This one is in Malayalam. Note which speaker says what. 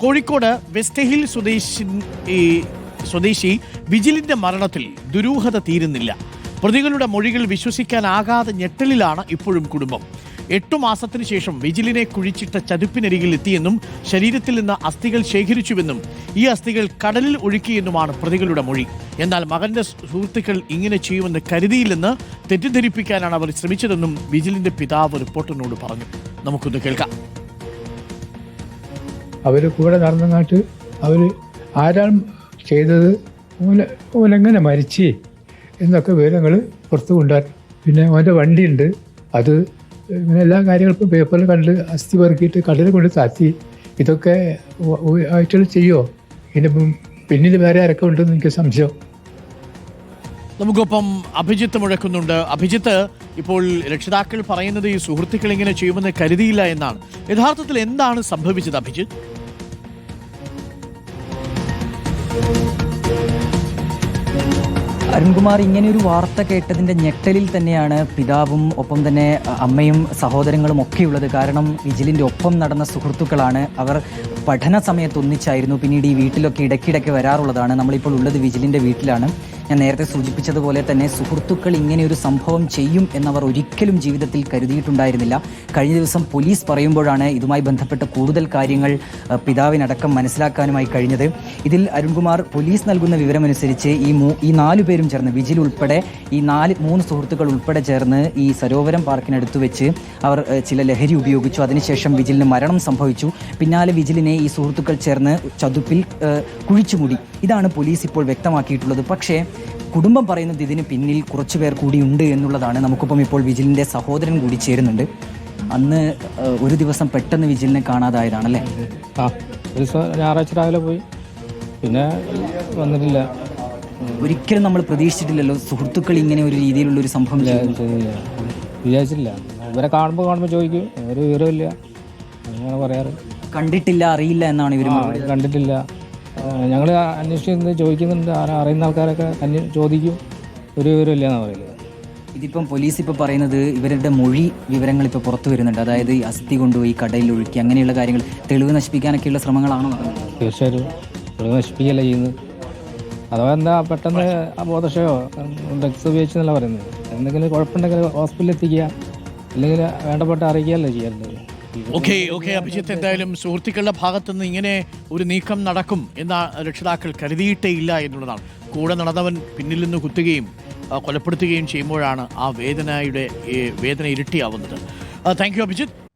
Speaker 1: കോഴിക്കോട് വെസ്റ്റ് ഹിൽ സ്വദേശി ഈ സ്വദേശി വിജിലിന്റെ മരണത്തിൽ ദുരൂഹത തീരുന്നില്ല. പ്രതികളുടെ മൊഴികൾ വിശ്വസിക്കാനാകാതെ ഞെട്ടലിലാണ് ഇപ്പോഴും കുടുംബം. എട്ടു മാസത്തിനു ശേഷം വിജിലിനെ കുഴിച്ചിട്ട ചതുപ്പിനരികിൽ എത്തിയെന്നും ശരീരത്തിൽ നിന്ന് അസ്ഥികൾ ശേഖരിച്ചുവെന്നും ഈ അസ്ഥികൾ കടലിൽ ഒഴുക്കിയെന്നുമാണ് പ്രതികളുടെ മൊഴി. എന്നാൽ മകന്റെ സുഹൃത്തുക്കൾ ഇങ്ങനെ ചെയ്യുമെന്ന് കരുതിയില്ലെന്ന് തെറ്റിദ്ധരിപ്പിക്കാനാണ് അവർ ശ്രമിച്ചതെന്നും വിജിലിന്റെ പിതാവ് റിപ്പോർട്ടറിനോട് പറഞ്ഞു. നമുക്കൊന്ന് കേൾക്കാം.
Speaker 2: അവർ കൂടെ നടന്നങ്ങാട്ട് അവർ ആരാണ് ചെയ്തത് ഓല ഓലെങ്ങനെ മരിച്ചേ എന്നൊക്കെ വിവരങ്ങൾ പുറത്ത് കൊണ്ടുവരണം പിന്നെ അവന്റെ വണ്ടിയുണ്ട്. അത് ഇങ്ങനെ എല്ലാ കാര്യങ്ങളും ഇപ്പോൾ പേപ്പറിൽ കണ്ട് അസ്ഥി പെറുക്കിയിട്ട് കടലിൽ കൊണ്ട് താത്തി. ഇതൊക്കെ ആയിട്ടുള്ള ചെയ്യുമോ ഇതിന്റെ പിന്നിൽ വേറെ ആരൊക്കെ ഉണ്ടെന്ന് എനിക്ക് സംശയം.
Speaker 1: നമുക്കൊപ്പം അഭിജിത്ത് മുഴക്കുന്നുണ്ട്. അഭിജിത്ത് ഇപ്പോൾ രക്ഷിതാക്കൾ പറയുന്നത് ഈ സുഹൃത്തുക്കൾ ഇങ്ങനെ ചെയ്യുമെന്ന് കരുതിയില്ല എന്നാണ്. യഥാർത്ഥത്തിൽ എന്താണ് സംഭവിച്ചത് അഭിജിത്ത്?
Speaker 3: അരുൺകുമാർ ഇങ്ങനെ ഒരു വാർത്ത കേട്ടതിന്റെ ഞെട്ടലിൽ തന്നെയാണ് പിതാവും ഒപ്പം തന്നെ അമ്മയും സഹോദരങ്ങളും ഒക്കെയുള്ളത്. കാരണം വിജിലിന്റെ ഒപ്പം നടന്ന സുഹൃത്തുക്കളാണ് അവർ പഠന സമയത്ത് ഒന്നിച്ചായിരുന്നു. പിന്നീട് ഈ വീട്ടിലൊക്കെ ഇടയ്ക്കിടയ്ക്ക് വരാറുള്ളതാണ്. നമ്മളിപ്പോൾ ഉള്ളത് വിജിലിന്റെ വീട്ടിലാണ്. ഞാൻ നേരത്തെ സൂചിപ്പിച്ചതുപോലെ തന്നെ സുഹൃത്തുക്കൾ ഇങ്ങനെ ഒരു സംഭവം ചെയ്യും എന്നവർ ഒരിക്കലും ജീവിതത്തിൽ കരുതിയിട്ടുണ്ടായിരുന്നില്ല. കഴിഞ്ഞ ദിവസം പോലീസ് പറയുമ്പോഴാണ് ഇതുമായി ബന്ധപ്പെട്ട കൂടുതൽ കാര്യങ്ങൾ പിതാവിനടക്കം മനസ്സിലാക്കാനുമായി കഴിഞ്ഞത്. ഇതിൽ അരുൺകുമാർ പോലീസ് നൽകുന്ന വിവരമനുസരിച്ച് ഈ മൂ ഈ നാലു പേരും ചേർന്ന് വിജിൽ ഉൾപ്പെടെ ഈ നാല് മൂന്ന് സുഹൃത്തുക്കൾ ഉൾപ്പെടെ ചേർന്ന് ഈ സരോവരം പാർക്കിനടുത്ത് വെച്ച് അവർ ചില ലഹരി ഉപയോഗിച്ചു. അതിനുശേഷം വിജിലിന് മരണം സംഭവിച്ചു. പിന്നാലെ വിജിലിനെ ഈ സുഹൃത്തുക്കൾ ചേർന്ന് ചതുപ്പിൽ കുഴിച്ചുമൂടി. ഇതാണ് പോലീസ് ഇപ്പോൾ വ്യക്തമാക്കിയിട്ടുള്ളത്. പക്ഷേ കുടുംബം പറയുന്നത് ഇതിന് പിന്നിൽ കുറച്ചുപേർ കൂടിയുണ്ട് എന്നുള്ളതാണ്. നമുക്കിപ്പം ഇപ്പോൾ വിജിലിന്റെ സഹോദരൻ കൂടി ചേരുന്നുണ്ട്. അന്ന് ഒരു ദിവസം പെട്ടെന്ന് വിജിലിനെ കാണാതായതാണല്ലേ?
Speaker 4: ആ ഒരു ഞായറാഴ്ച രാവിലെ പോയി. പിന്നെ വന്നിട്ടില്ല.
Speaker 3: ഒരിക്കലും നമ്മൾ പ്രതീക്ഷിച്ചിട്ടില്ലല്ലോ സുഹൃത്തുക്കൾ ഇങ്ങനെ ഒരു രീതിയിലുള്ള ഒരു സംഭവം
Speaker 4: വിചാരിച്ചിട്ടില്ല. വിചാരിച്ചില്ല ഇവരെ കാണുമ്പോൾ കാണുമ്പോൾ ചോദിക്കും. ഒരു വിവരമില്ല അങ്ങനെ പറയാറ്.
Speaker 3: കണ്ടിട്ടില്ല അറിയില്ല എന്നാണ് ഇവർ
Speaker 4: കണ്ടിട്ടില്ല. ഞങ്ങൾ അന്വേഷിക്കുന്നത് ചോദിക്കുന്നുണ്ട്. ആരാ അറിയുന്ന ആൾക്കാരൊക്കെ ചോദിക്കും. ഒരു വിവരമില്ല എന്നാണ് പറയുന്നത്.
Speaker 3: ഇതിപ്പം പോലീസ് ഇപ്പോൾ പറയുന്നത് ഇവരുടെ മൊഴി വിവരങ്ങൾ ഇപ്പോൾ പുറത്തു വരുന്നുണ്ട്. അതായത് ഈ അസ്ഥി കൊണ്ടുപോയി കടയിൽ ഒഴുക്കി അങ്ങനെയുള്ള കാര്യങ്ങൾ. തെളിവ് നശിപ്പിക്കാനൊക്കെയുള്ള ശ്രമങ്ങളാണോ?
Speaker 4: തീർച്ചയായിട്ടും. തെളിവ് നശിപ്പിക്കുകയല്ല ചെയ്യുന്നത്? അഥവാ എന്താ പെട്ടെന്ന് ബോധക്ഷയോ ഡ്രഗ്സ് ഉപയോഗിച്ചെന്നല്ല പറയുന്നത്. എന്തെങ്കിലും കുഴപ്പമുണ്ടെങ്കിൽ ഹോസ്പിറ്റലിൽ എത്തിക്കുക. അല്ലെങ്കിൽ വേണ്ടപ്പെട്ട അറിയിക്കുകയല്ലേ ചെയ്യാറുള്ളത്.
Speaker 1: ഓക്കെ ഓക്കെ അഭിജിത്ത് എന്തായാലും സുഹൃത്തുക്കളുടെ ഭാഗത്തുനിന്ന് ഇങ്ങനെ ഒരു നീക്കം നടക്കും എന്ന രക്ഷിതാക്കൾ കരുതിയിട്ടേ ഇല്ല എന്നുള്ളതാണ്. കൂടെ നടന്നവൻ പിന്നിൽ നിന്ന് കുത്തുകയും കൊലപ്പെടുത്തുകയും ചെയ്യുമ്പോഴാണ് ആ വേദനയുടെ വേദന ഇരട്ടിയാവുന്നത്. Thank you Abhijith.